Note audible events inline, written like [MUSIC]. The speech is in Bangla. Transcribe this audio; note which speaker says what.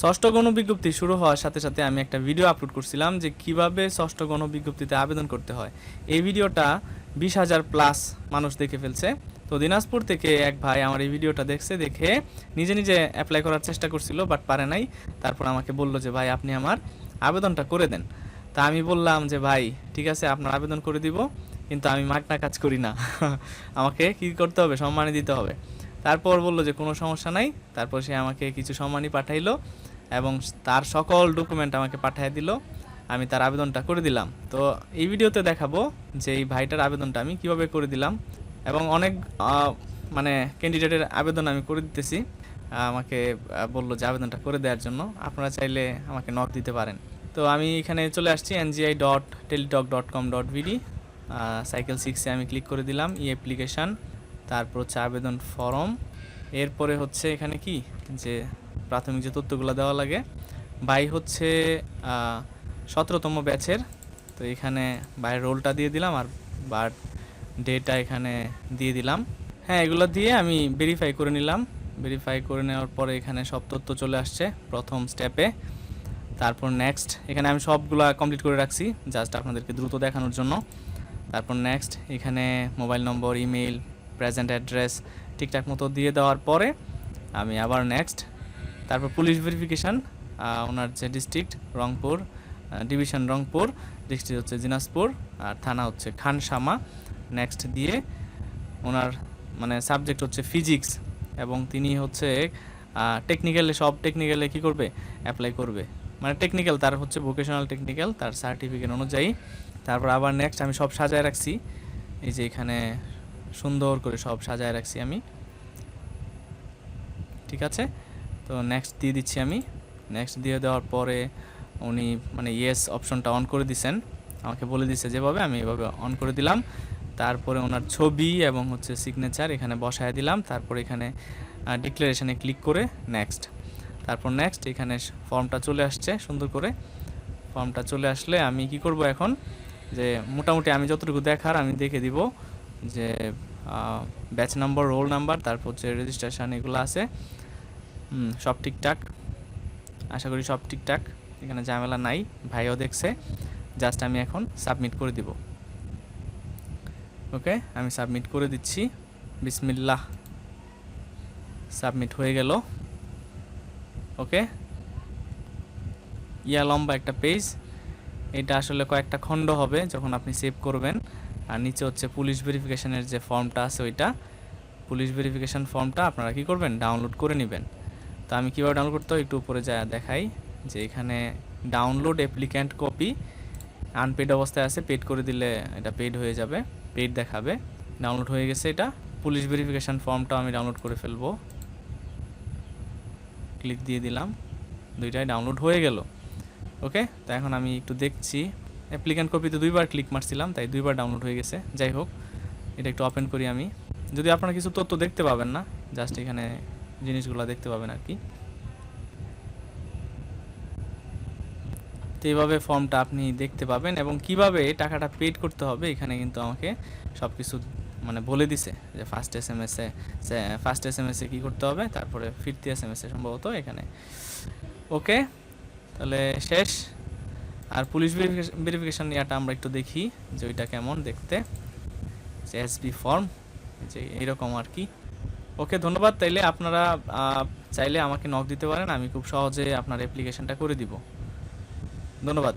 Speaker 1: ষষ্ঠ গণবিজ্ঞপ্তি শুরু হওয়ার সাথে সাথে আমি একটা ভিডিও আপলোড করছিলাম যে কীভাবে ষষ্ঠ গণবিজ্ঞপ্তিতে আবেদন করতে হয়। এই ভিডিওটা বিশ হাজার প্লাস মানুষ দেখে ফেলছে। তো দিনাজপুর থেকে এক ভাই আমার এই ভিডিওটা দেখছে, দেখে নিজে নিজে অ্যাপ্লাই করার চেষ্টা করছিল বাট পারে নাই। তারপর আমাকে বলল যে, ভাই, আপনি আমার আবেদনটা করে দেন। তা আমি বললাম যে, ভাই, ঠিক আছে, আপনার আবেদন করে দিব, কিন্তু আমি মাগনা কাজ করি না। [LAUGHS] আমাকে কি করতে হবে? সম্মানী দিতে হবে। তারপর বলল যে, কোনো সমস্যা নাই। তারপর সে আমাকে কিছু সম্মানই পাঠাইলো এবং তার সকল ডকুমেন্ট আমাকে পাঠিয়ে দিল। আমি তার আবেদনটা করে দিলাম। তো এই ভিডিওতে দেখাবো যে, এই ভাইটার আবেদনটা আমি কীভাবে করে দিলাম এবং অনেক মানে ক্যান্ডিডেটের আবেদন আমি করে দিতেছি। আমাকে বলল যে, আবেদনটা করে দেওয়ার জন্য। আপনারা চাইলে আমাকে নক দিতে পারেন। তো আমি এখানে চলে আসছি NGI dot Teletalk dot com dot BD cycle সিক্সে আমি ক্লিক করে দিলাম। ই অ্যাপ্লিকেশান তারপর হচ্ছে আবেদন ফর্ম। এরপরে হচ্ছে এখানে কি? যে প্রাথমিক যে তথ্যগুলো দেওয়া লাগে। বাই হচ্ছে সতেরোতম ব্যাচের। তো এখানে বাইরের রোলটা দিয়ে দিলাম আর বাট ডেটা এখানে দিয়ে দিলাম। হ্যাঁ এগুলো দিয়ে আমি ভেরিফাই করে নিলাম। ভেরিফাই করে নেওয়ার পরে এখানে সব তথ্য চলে আসছে প্রথম স্টেপে তারপর নেক্সট এখানে আমি সবগুলা কমপ্লিট করে রাখছি জাস্ট আপনাদেরকে দ্রুত দেখানোর জন্য। তারপর নেক্সট এখানে mobile number email present address ঠিকঠাক মতো দিয়ে দেওয়ার পরে আমি আবার নেক্সট তারপর পুলিশ ভেরিফিকেশান ওনার যে district Rangpur division Rangpur district হচ্ছে দিনাজপুর, আর থানা হচ্ছে খানসামা। নেক্সট দিয়ে ওনার মানে সাবজেক্ট হচ্ছে ফিজিক্স এবং তিনি হচ্ছে টেকনিক্যালে সব টেকনিক্যালে কি করবে? অ্যাপ্লাই করবে। মানে টেকনিক্যাল তার হচ্ছে ভোকেশনাল টেকনিক্যাল তার সার্টিফিকেট অনুযায়ী। তারপর আবার নেক্সট আমি সব সাজায় রাখছি। এই যে এখানে সুন্দর করে সব সাজায় রাখছি আমি। ঠিক আছে? তো নেক্সট দিয়ে দিচ্ছি আমি। নেক্সট দিয়ে দেওয়ার পরে উনি মানে ইয়েস অপশনটা অন করে দিছেন। আমাকে বলে দিছে যেভাবে, আমি এভাবে অন করে দিলাম। তারপরে ওনার ছবি এবং হচ্ছে সিগনেচার এখানে বসায় দিলাম। তারপর এখানে ডিক্লারেশনে ক্লিক করে নেক্সট তারপর নেক্সট এখানে ফর্মটা চলে আসছে সুন্দর করে। ফর্মটা চলে আসলে আমি কি করব এখন? যে মোটামুটি আমি যতটুকু দেখার আমি দেখে দিব। যে ব্যাচ নাম্বার রোল নাম্বার তারপর হচ্ছে রেজিস্ট্রেশন এগুলো আছে। সব ঠিকঠাক। আশা করি সব ঠিকঠাক। এখানে ঝামেলা নাই। ভাইও দেখছে। জাস্ট আমি এখন সাবমিট করে দিব। ওকে আমি সাবমিট করে দিচ্ছি। বিসমিল্লাহ। সাবমিট হয়ে গেল। ওকে ইয়া লম্বা একটা পেজ এটা আসলে কয়েকটা খণ্ড হবে যখন আপনি সেভ করবেন। আর নিচে হচ্ছে পুলিশ ভেরিফিকেশনের যে ফর্মটা আছে ওইটা, পুলিশ ভেরিফিকেশান ফর্মটা আপনারা কি করবেন? ডাউনলোড করে নেবেন। তো আমি কীভাবে ডাউনলোড করতে একটু উপরে যা দেখাই, যে এখানে ডাউনলোড অ্যাপ্লিক্যান্ট কপি, আনপেড অবস্থায় আছে, পেড করে দিলে এটা পেড হয়ে যাবে, পেড দেখাবে, ডাউনলোড হয়ে গেছে এটা। পুলিশ ভেরিফিকেশান ফর্মটাও আমি ডাউনলোড করে ফেলব। ক্লিক দিয়ে দিলাম, দুইটাই ডাউনলোড হয়ে গেল। ওকে, তো এখন আমি একটু দেখছি। অ্যাপ্লিক্যান্ট কপিতে দুইবার ক্লিক মারছিলাম, তাই দুইবার ডাউনলোড হয়ে গেছে। যাই হোক, এটা একটু ওপেন করি আমি। যদি আপনারা কিছু তথ্য দেখতে পাবেন না জাস্ট এখানে জিনিসগুলো দেখতে পাবেন আর কি। তো এইভাবে ফর্মটা আপনি দেখতে পাবেন এবং কীভাবে টাকাটা পেড করতে হবে, এখানে কিন্তু আমাকে সব কিছু মানে বলে দিছে যে first S M S A first S M S A কী করতে হবে, তারপরে ফিরতি এস এম এস এ সম্ভবত এখানে। ওকে তাহলে শেষ। আর পুলিশ ভেরিফিকেশন ইয়াটা আমরা একটু দেখি যে ওইটা কেমন দেখতে। যে এসবি ফর্ম যে এইরকম আর কি। ওকে, ধন্যবাদ। তাইলে আপনারা চাইলে আমাকে নক দিতে পারেন। আমি খুব সহজে আপনার অ্যাপ্লিকেশানটা করে দিব। ধন্যবাদ।